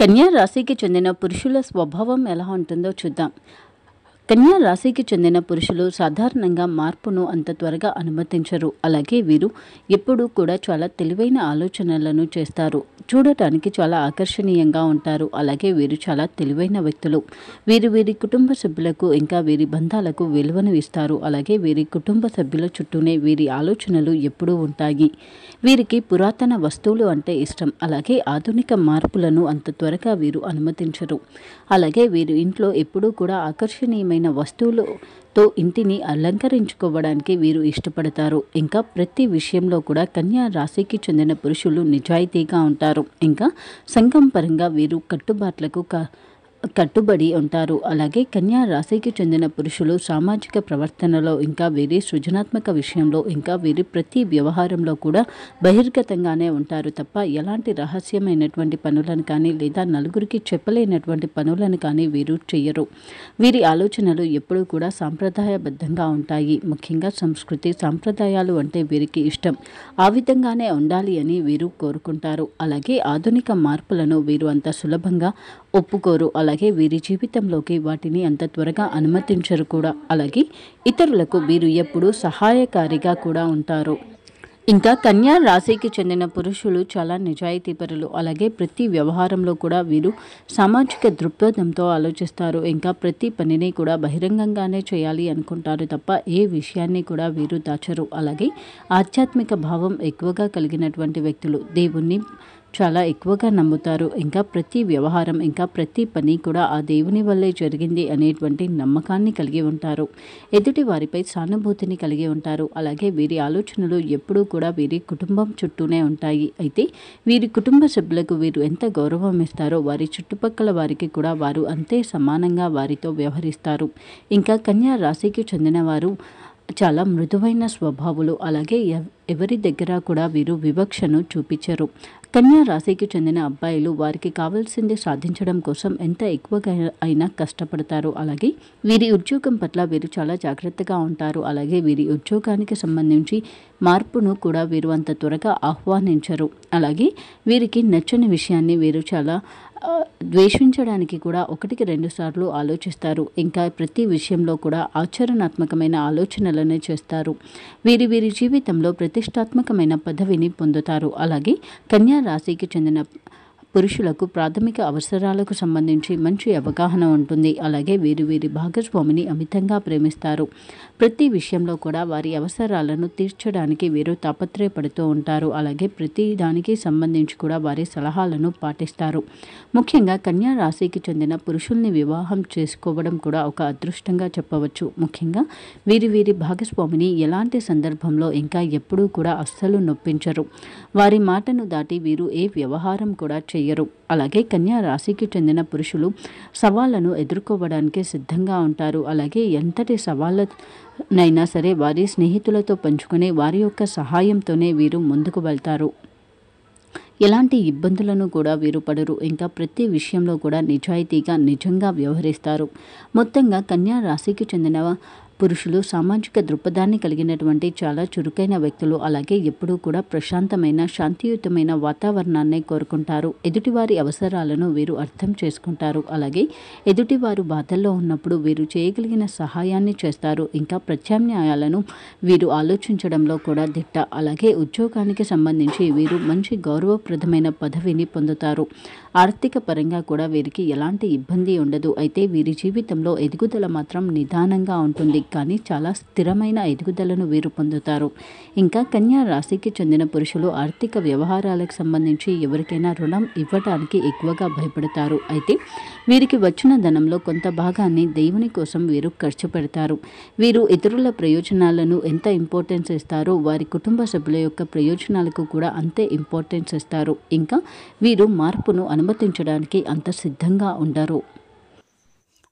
కన్యా రాశికి చెందిన పురుషుల స్వభావం ఎలా ఉంటుందో చూద్దాం. కన్యా రాశికి చెందిన పురుషులు సాధారణంగా మార్పును అంత త్వరగా అనుమతించరు. అలాగే వీరు ఎప్పుడూ కూడా చాలా తెలివైన ఆలోచనలను చేస్తారు. చూడటానికి చాలా ఆకర్షణీయంగా ఉంటారు. అలాగే వీరు చాలా తెలివైన వ్యక్తులు. వీరు వీరి కుటుంబ సభ్యులకు ఇంకా వీరి బంధాలకు విలువను ఇస్తారు. అలాగే వీరి కుటుంబ సభ్యుల చుట్టూనే వీరి ఆలోచనలు ఎప్పుడూ ఉంటాయి. వీరికి పురాతన వస్తువులు అంటే ఇష్టం. అలాగే ఆధునిక మార్పులను అంత త్వరగా వీరు అనుమతించరు. అలాగే వీరు ఇంట్లో ఎప్పుడూ కూడా ఆకర్షణీయమైన వస్తువులతో ఇంటిని అలంకరించుకోవడానికి వీరు ఇష్టపడతారు. ఇంకా ప్రతి విషయంలో కూడా కన్యా రాశికి చెందిన పురుషులు నిజాయితీగా ఉంటారు. ఇంకా సంఘం పరంగా వీరు కట్టుబాట్లకు క కట్టుబడి ఉంటారు. అలాగే కన్యా రాశికి చెందిన పురుషులు సామాజిక ప్రవర్తనలో ఇంకా వీరి సృజనాత్మక విషయంలో ఇంకా వీరి ప్రతి వ్యవహారంలో కూడా బహిర్గతంగానే ఉంటారు తప్ప ఎలాంటి రహస్యమైనటువంటి పనులను కానీ లేదా నలుగురికి చెప్పలేనటువంటి పనులను కానీ వీరు చేయరు వీరి ఆలోచనలు ఎప్పుడూ కూడా సాంప్రదాయబద్ధంగా ఉంటాయి. ముఖ్యంగా సంస్కృతి సాంప్రదాయాలు అంటే వీరికి ఇష్టం. ఆ విధంగానే ఉండాలి అని వీరు కోరుకుంటారు. అలాగే ఆధునిక మార్పులను వీరు అంత సులభంగా ఒప్పుకోరు. అలా అలాగే వీరి జీవితంలోకి వాటిని అంత త్వరగా అనుమతించరు కూడా. అలాగే ఇతరులకు వీరు ఎప్పుడూ సహాయకారిగా కూడా ఉంటారు. ఇంకా కన్యా రాశికి చెందిన పురుషులు చాలా నిజాయితీపరులు. అలాగే ప్రతి వ్యవహారంలో కూడా వీరు సామాజిక దృక్పథంతో ఆలోచిస్తారు. ఇంకా ప్రతి పనిని కూడా బహిరంగంగానే చేయాలి అనుకుంటారు తప్ప ఏ విషయాన్ని కూడా వీరు దాచరు. అలాగే ఆధ్యాత్మిక భావం ఎక్కువగా కలిగినటువంటి వ్యక్తులు. దేవుణ్ణి చాలా ఎక్కువగా నమ్ముతారు. ఇంకా ప్రతి వ్యవహారం ఇంకా ప్రతి పని కూడా ఆ దేవుని వల్లే జరిగింది అనేటువంటి నమ్మకాన్ని కలిగి ఉంటారు. ఎదుటి వారిపై సానుభూతిని కలిగి ఉంటారు. అలాగే వీరి ఆలోచనలు ఎప్పుడూ కూడా వీరి కుటుంబం చుట్టూనే ఉంటాయి. అయితే వీరి కుటుంబ సభ్యులకు వీరు ఎంత గౌరవం ఇస్తారో వారి చుట్టుపక్కల వారికి కూడా వారు అంతే సమానంగా వారితో వ్యవహరిస్తారు. ఇంకా కన్యా రాశికి చెందిన వారు చాలా మృదువైన స్వభావులు. అలాగే ఎవరి దగ్గర కూడా వీరు వివక్షను చూపించరు. కన్యా రాశికి చెందిన అబ్బాయిలు వారికి కావాల్సింది సాధించడం కోసం ఎంత ఎక్కువగా అయినా కష్టపడతారు. అలాగే వీరి ఉద్యోగం పట్ల వీరు చాలా జాగ్రత్తగా ఉంటారు. అలాగే వీరి ఉద్యోగానికి సంబంధించి మార్పును కూడా వీరు అంత త్వరగా ఆహ్వానించరు. అలాగే వీరికి నచ్చని విషయాన్ని వీరు చాలా ద్వేషించడానికి కూడా ఒకటికి రెండు సార్లు ఆలోచిస్తారు. ఇంకా ప్రతి విషయంలో కూడా ఆచరణాత్మకమైన ఆలోచనలనే చేస్తారు. వీరి వీరి జీవితంలో ప్రతి ప్రతిష్టాత్మకమైన పదవిని పొందుతారు. అలాగే కన్యా రాశికి చెందిన పురుషులకు ప్రాథమిక అవసరాలకు సంబంధించి మంచి అవగాహన ఉంటుంది. అలాగే వీరు వీరి భాగస్వామిని అమితంగా ప్రేమిస్తారు. ప్రతి విషయంలో కూడా వారి అవసరాలను తీర్చడానికి వీరు తాపత్రయపడుతూ ఉంటారు. అలాగే ప్రతి దానికి సంబంధించి కూడా వారి సలహాలను పాటిస్తారు. ముఖ్యంగా కన్యా రాశికి చెందిన పురుషుల్ని వివాహం చేసుకోవడం కూడా ఒక అదృష్టంగా చెప్పవచ్చు. ముఖ్యంగా వీరి వీరి భాగస్వామిని ఎలాంటి సందర్భంలో ఇంకా ఎప్పుడూ కూడా అస్సలు నొప్పించరు. వారి మాటను దాటి వీరు ఏ వ్యవహారం కూడా చేయరు. అలాగే కన్యా రాశికి చెందిన పురుషులు సవాళ్ళను ఎదుర్కోవడానికి సిద్ధంగా ఉంటారు. అలాగే ఎంతటి సవాళ్ళనైనా సరే వారి స్నేహితులతో పంచుకుని వారి యొక్క సహాయంతోనే వీరు ముందుకు వెళ్తారు. ఎలాంటి ఇబ్బందులను కూడా వీరు పడరు. ఇంకా ప్రతి విషయంలో కూడా నిజాయితీగా నిజంగా వ్యవహరిస్తారు. మొత్తంగా కన్యా రాశికి చెందిన పురుషులు సామాజిక దృక్పథాన్ని కలిగినటువంటి చాలా చురుకైన వ్యక్తులు అలాగే ఎప్పుడూ కూడా ప్రశాంతమైన శాంతియుతమైన వాతావరణాన్ని కోరుకుంటారు. ఎదుటివారి అవసరాలను వీరు అర్థం చేసుకుంటారు. అలాగే ఎదుటివారు బాధల్లో ఉన్నప్పుడు వీరు చేయగలిగిన సహాయాన్ని చేస్తారు. ఇంకా ప్రత్యామ్నాయాలను వీరు ఆలోచించడంలో కూడా దిట్ట. అలాగే ఉద్యోగానికి సంబంధించి వీరు మంచి గౌరవప్రదమైన పదవిని పొందుతారు. ఆర్థిక పరంగా కూడా వీరికి ఎలాంటి ఇబ్బంది ఉండదు. అయితే వీరి జీవితంలో ఎదుగుదల మాత్రం నిదానంగా ఉంటుంది. కానీ చాలా స్థిరమైన ఎదుగుదలను వీరు పొందుతారు. ఇంకా కన్యా రాశికి చెందిన పురుషులు ఆర్థిక వ్యవహారాలకు సంబంధించి ఎవరికైనా రుణం ఇవ్వటానికి ఎక్కువగా భయపడతారు. అయితే వీరికి వచ్చిన ధనంలో కొంత భాగాన్ని దేవుని కోసం వీరు ఖర్చు పెడతారు. వీరు ఇతరుల ప్రయోజనాలను ఎంత ఇంపార్టెన్స్ ఇస్తారో వారి కుటుంబ సభ్యుల యొక్క ప్రయోజనాలకు కూడా అంతే ఇంపార్టెన్స్ ఇస్తారు. ఇంకా వీరు మార్పును అనుమతించడానికి అంత సిద్ధంగా ఉండరు.